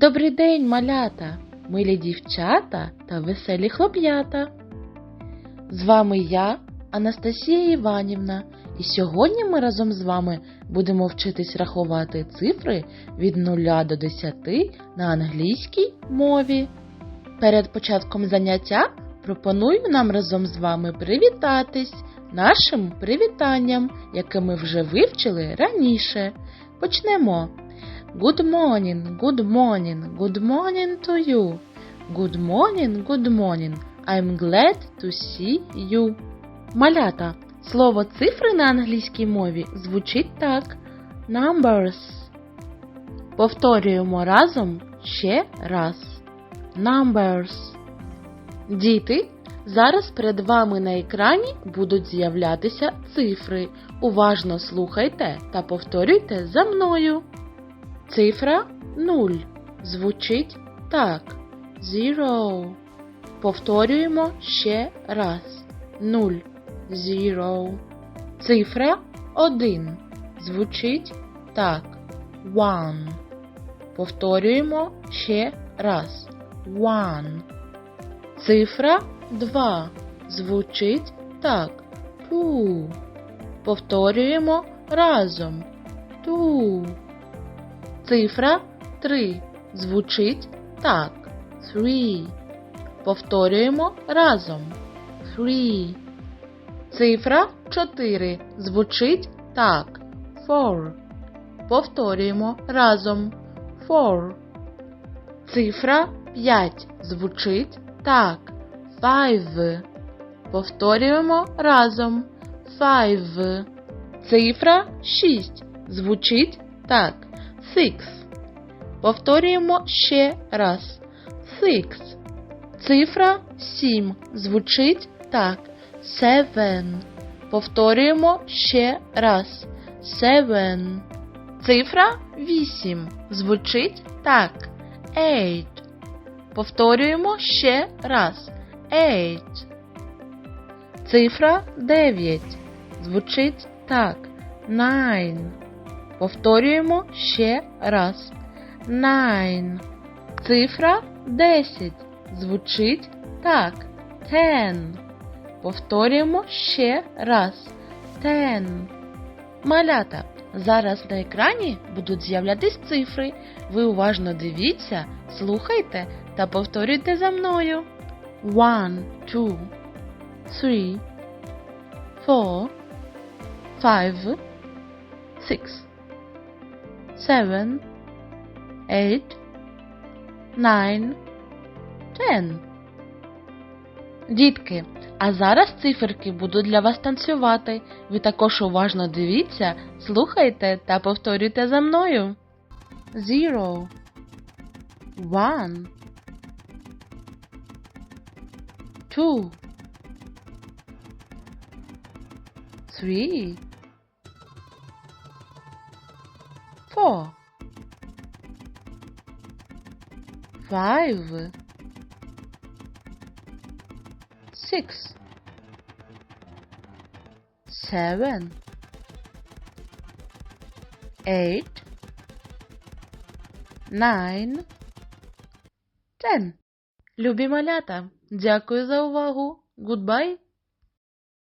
Добрий день, малята, милі дівчата та веселі хлоп'ята. З вами я, Анастасія Іванівна, і сьогодні ми разом з вами будемо вчитись рахувати цифри від 0 до 10 на англійській мові. Перед початком заняття пропоную нам разом з вами привітатись нашим привітанням, яке ми вже вивчили раніше. Почнемо. Good morning, good morning, good morning to you. Good morning, good morning. I'm glad to see you. Малята. Слово цифри на англійській мові звучить так. Numbers. Повторюємо разом ще раз. Numbers. Діти, зараз перед вами на екрані будуть з'являтися цифри. Уважно слухайте та повторюйте за мною. Цифра 0 звучить так. Zero. Повторюємо ще раз. 0. Zero. Цифра 1 звучить так. One. Повторюємо ще раз. One. Цифра 2 звучить так. Two. Повторюємо разом. Two. Цифра 3 звучить так. Three. Повторюємо разом. Three. Цифра 4 звучить так. Four. Повторюємо разом. Four. Цифра 5 звучить так. Five. Повторюємо разом. Five. Цифра 6 звучить так. Six. Повторюємо ще раз. Six. Цифра 7 звучить так. Seven. Повторюємо ще раз. Seven. Цифра 8 звучить так. Eight. Повторюємо ще раз. Eight. Цифра 9 звучить так. Nine. Повторюємо ще раз. Nine. Цифра 10 звучить так. Ten. Повторюємо ще раз. Ten. Малята. Зараз на екрані будуть з'являтись цифри. Ви уважно дивіться, слухайте та повторюйте за мною. One, two, three, four, five, six, seven, eight, nine, ten. Дітки, а зараз циферки будуть для вас танцювати. Ви також уважно дивіться, слухайте та повторюйте за мною. Zero, one, two, three, four, five, six, seven, eight, nine, ten. Любі малята, дякую за увагу. Goodbye.